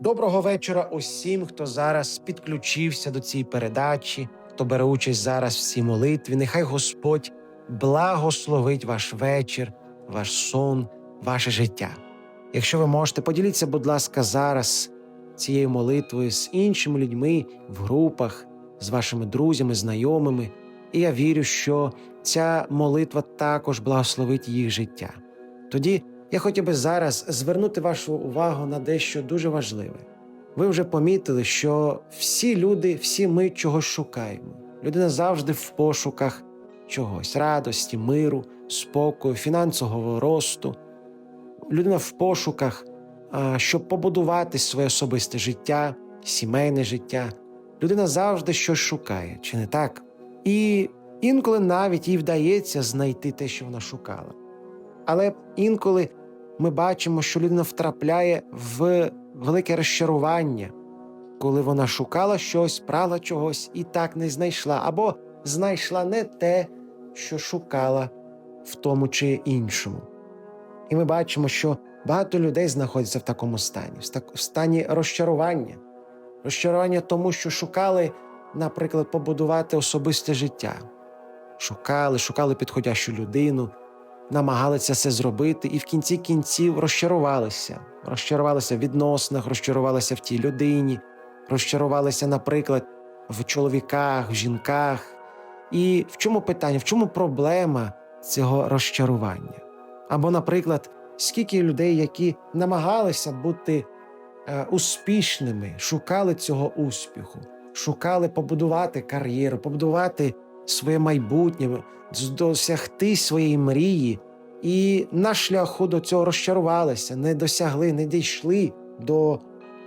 Доброго вечора усім, хто зараз підключився до цієї передачі, хто бере участь зараз в цій молитві. Нехай Господь благословить ваш вечір, ваш сон, ваше життя. Якщо ви можете, поділіться, будь ласка, зараз цією молитвою з іншими людьми в групах, з вашими друзями, знайомими. І я вірю, що ця молитва також благословить їх життя. Тоді я хотів би зараз звернути вашу увагу на дещо дуже важливе. Ви вже помітили, що всі люди, всі ми чогось шукаємо. Людина завжди в пошуках чогось радості, миру, спокою, фінансового росту. Людина в пошуках, щоб побудувати своє особисте життя, сімейне життя. Людина завжди щось шукає, чи не так? І інколи навіть їй вдається знайти те, що вона шукала. Але інколи ми бачимо, що людина втрапляє в велике розчарування, коли вона шукала щось, прагла чогось і так не знайшла, або знайшла не те, що шукала в тому чи іншому. І ми бачимо, що багато людей знаходяться в такому стані, в стані розчарування, розчарування тому, що шукали, наприклад, побудувати особисте життя. Шукали, шукали підходящу людину, намагалися це зробити, і в кінці кінців розчарувалися. Розчарувалися в відносинах, розчарувалися в тій людині, розчарувалися, наприклад, в чоловіках, в жінках. І в чому питання, в чому проблема цього розчарування? Або, наприклад, скільки людей, які намагалися бути е, успішними, шукали цього успіху, шукали побудувати кар'єру, побудувати своє майбутнє, досягти своєї мрії, і на шляху до цього розчарувалися, не досягли, не дійшли до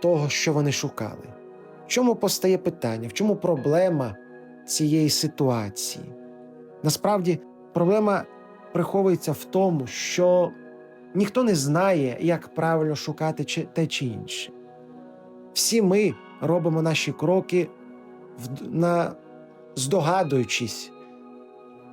того, що вони шукали. В чому постає питання? В чому проблема цієї ситуації? Насправді, проблема приховується в тому, що ніхто не знає, як правильно шукати те чи інше. Всі ми робимо наші кроки, на, здогадуючись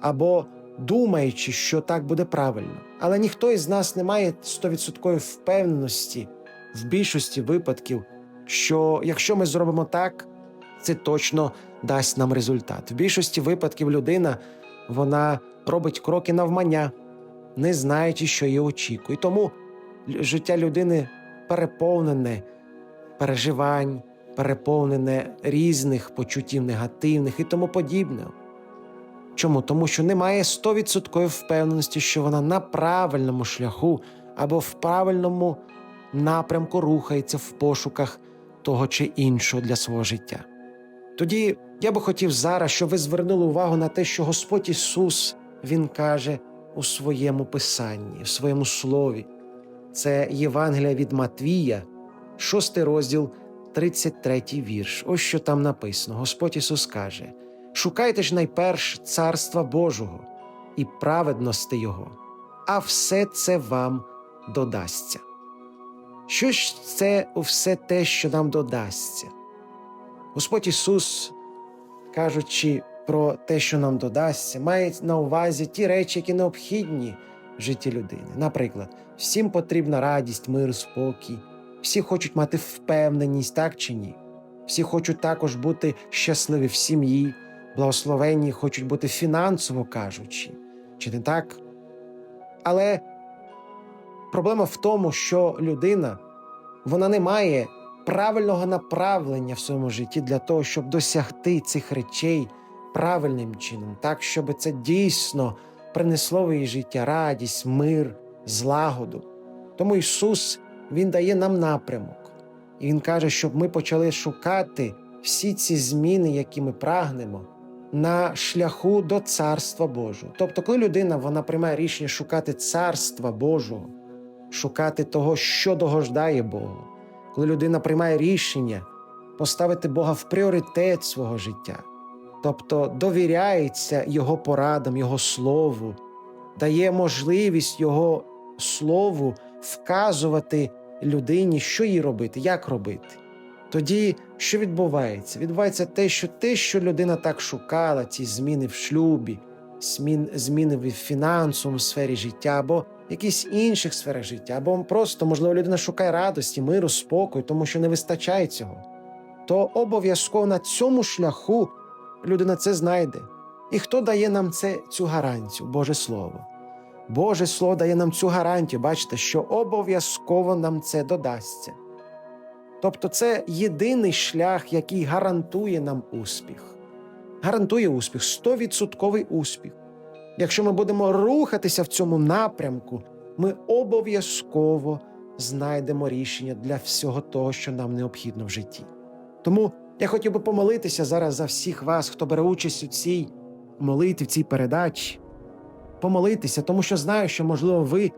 або думаючи, що так буде правильно. Але ніхто із нас не має 100% впевненості в більшості випадків, що якщо ми зробимо так, це точно дасть нам результат. В більшості випадків людина вона робить кроки навмання, не знаючи, що її очікує. І тому життя людини переповнене переживань, переповнене різних почуттів негативних і тому подібне. Чому? Тому що немає 100% впевненості, що вона на правильному шляху або в правильному напрямку рухається в пошуках того чи іншого для свого життя. Тоді я би хотів зараз, щоб ви звернули увагу на те, що Господь Ісус Він каже у своєму писанні, в своєму слові. Це Євангелія від Матвія, 6 розділ, 33 вірш. Ось що там написано. Господь Ісус каже: Шукайте ж найперш царства Божого і праведності Його, а все це вам додасться. Що ж це все те, що нам додасться? Господь Ісус, кажучи про те, що нам додасться, має на увазі ті речі, які необхідні в житті людини. Наприклад, всім потрібна радість, мир, спокій. Всі хочуть мати впевненість, так чи ні? Всі хочуть також бути щасливі в сім'ї, благословенні, хочуть бути фінансово кажучи, чи не так? Але проблема в тому, що людина вона не має правильного направлення в своєму житті для того, щоб досягти цих речей правильним чином, так, щоб це дійсно принесло в її життя радість, мир, злагоду. Тому Ісус Він дає нам напрямок. І Він каже, щоб ми почали шукати всі ці зміни, які ми прагнемо, на шляху до Царства Божого. Тобто, коли людина вона приймає рішення шукати Царства Божого, шукати того, що догождає Богу, коли людина приймає рішення поставити Бога в пріоритет свого життя, тобто довіряється Його порадам, Його слову, дає можливість Його слову вказувати людині, що їй робити, як робити. Тоді що відбувається? Відбувається те, що те, що людина так шукала, ці зміни в шлюбі, зміни в фінансовому сфері життя або якісь інших сферах життя, або просто, можливо, людина шукає радості, миру, спокою, тому що не вистачає цього, то обов'язково на цьому шляху людина це знайде. І хто дає нам це, цю гарантію? Боже Слово. Боже Слово дає нам цю гарантію, бачите, що обов'язково нам це додасться. Тобто, це єдиний шлях, який гарантує нам успіх. Гарантує успіх, 100% успіх. Якщо ми будемо рухатися в цьому напрямку, ми обов'язково знайдемо рішення для всього того, що нам необхідно в житті. Тому я хотів би помолитися зараз за всіх вас, хто бере участь у цій молитві, в цій передачі. Помолитися, тому що знаю, що, можливо, ви,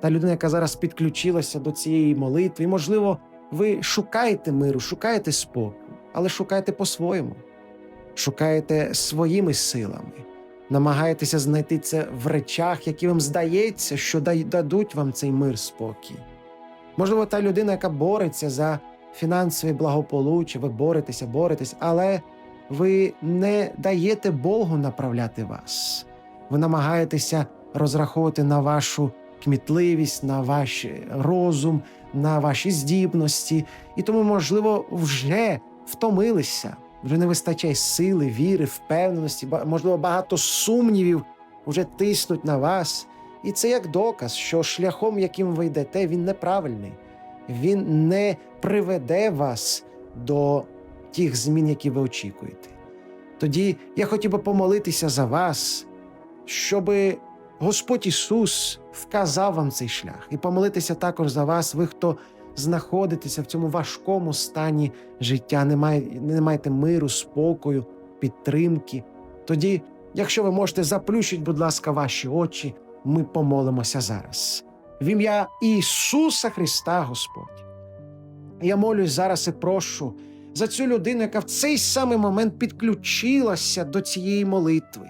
та людина, яка зараз підключилася до цієї молитви, можливо, ви шукаєте миру, шукаєте спокою, але шукаєте по-своєму, шукаєте своїми силами, намагаєтеся знайти це в речах, які вам здається, що дадуть вам цей мир, спокій. Можливо, та людина, яка бореться за фінансове благополуччя, ви боретеся, боретесь, але ви не даєте Богу направляти вас. Ви намагаєтеся розраховувати на вашу кмітливість, на ваш розум, на ваші здібності, і тому, можливо, вже втомилися, вже не вистачає сили, віри, впевненості, можливо, багато сумнівів вже тиснуть на вас. І це як доказ, що шляхом, яким ви йдете, він неправильний. Він не приведе вас до тих змін, які ви очікуєте. Тоді я хотів би помолитися за вас, щоб Господь Ісус вказав вам цей шлях, і помолитися також за вас, ви, хто знаходитеся в цьому важкому стані життя, не, має, не маєте миру, спокою, підтримки. Тоді, якщо ви можете, заплющіть, будь ласка, ваші очі, ми помолимося зараз. В ім'я Ісуса Христа, Господь. Я молюсь зараз і прошу за цю людину, яка в цей самий момент підключилася до цієї молитви.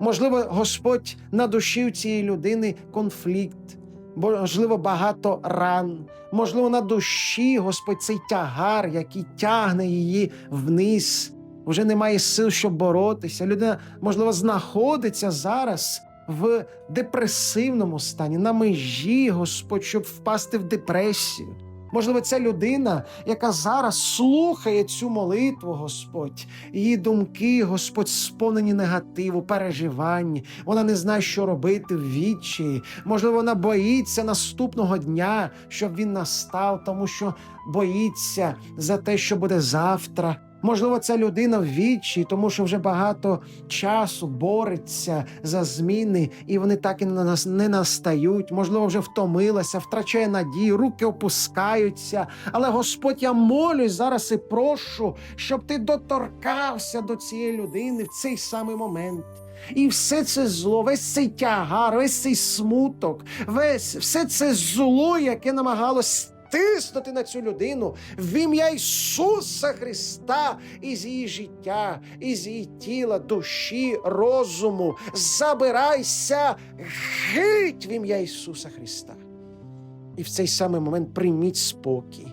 Можливо, Господь на душі у цієї людини конфлікт, можливо, багато ран, можливо, на душі Господь цей тягар, який тягне її вниз, вже немає сил, щоб боротися. Людина, можливо, знаходиться зараз в депресивному стані, на межі, Господь, щоб впасти в депресію. Можливо, ця людина, яка зараз слухає цю молитву, Господь, її думки, Господь, сповнені негативу, переживань. Вона не знає, що робити в вічі. Можливо, вона боїться наступного дня, щоб він настав, тому що боїться за те, що буде завтра. Можливо, ця людина в відчаї, тому що вже багато часу бореться за зміни, і вони так і не нас- не настають. Можливо, вже втомилася, втрачає надію, руки опускаються. Але Господь, я молюсь зараз і прошу, щоб ти доторкався до цієї людини в цей самий момент. І все це зло, весь цей тягар, весь цей смуток, весь все це зло, яке намагалось тиснути на цю людину в ім'я Ісуса Христа із її життя, із її тіла, душі, розуму. Забирайся геть в ім'я Ісуса Христа. І в цей самий момент прийміть спокій.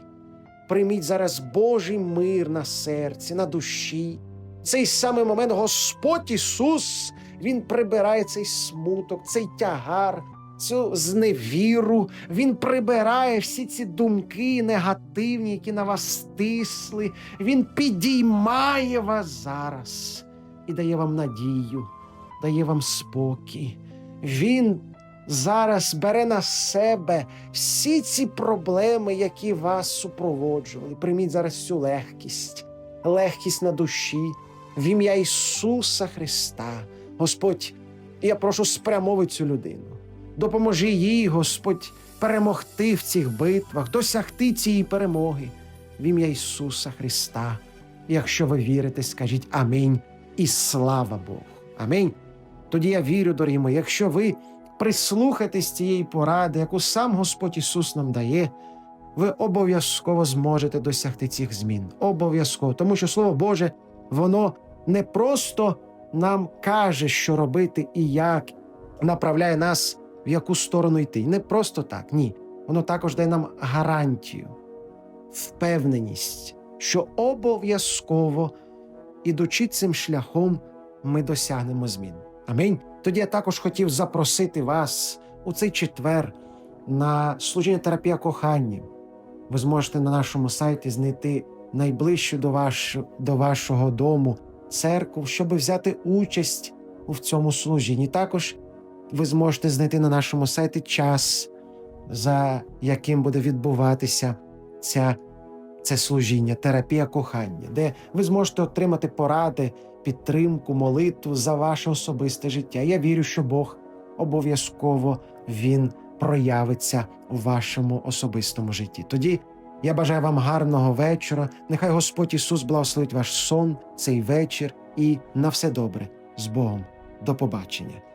Прийміть зараз Божий мир на серці, на душі. В цей самий момент Господь Ісус Він прибирає цей смуток, цей тягар, цю зневіру. Він прибирає всі ці думки негативні, які на вас стисли. Він підіймає вас зараз і дає вам надію, дає вам спокій. Він зараз бере на себе всі ці проблеми, які вас супроводжували. Прийміть зараз цю легкість, легкість на душі, в ім'я Ісуса Христа. Господь, я прошу спрямови цю людину. Допоможи їй, Господь, перемогти в цих битвах, досягти цієї перемоги в ім'я Ісуса Христа. Якщо ви вірите, скажіть Амінь і слава Богу. Амінь. Тоді я вірю, дорогі мої, якщо ви прислухаєтесь цієї поради, яку сам Господь Ісус нам дає, ви обов'язково зможете досягти цих змін. Обов'язково. Тому що Слово Боже, воно не просто нам каже, що робити і як, направляє нас в яку сторону йти. Не просто так, ні. Воно також дає нам гарантію, впевненість, що обов'язково, ідучи цим шляхом, ми досягнемо змін. Амінь. Тоді я також хотів запросити вас у цей четвер на служіння терапія кохання. Ви зможете на нашому сайті знайти найближчу до, ваш, до вашого дому церкву, щоб взяти участь у цьому служінні. Також ви зможете знайти на нашому сайті час, за яким буде відбуватися ця, це служіння, терапія кохання, де ви зможете отримати поради, підтримку, молитву за ваше особисте життя. Я вірю, що Бог обов'язково Він проявиться у вашому особистому житті. Тоді я бажаю вам гарного вечора. Нехай Господь Ісус благословить ваш сон, цей вечір і на все добре з Богом. До побачення.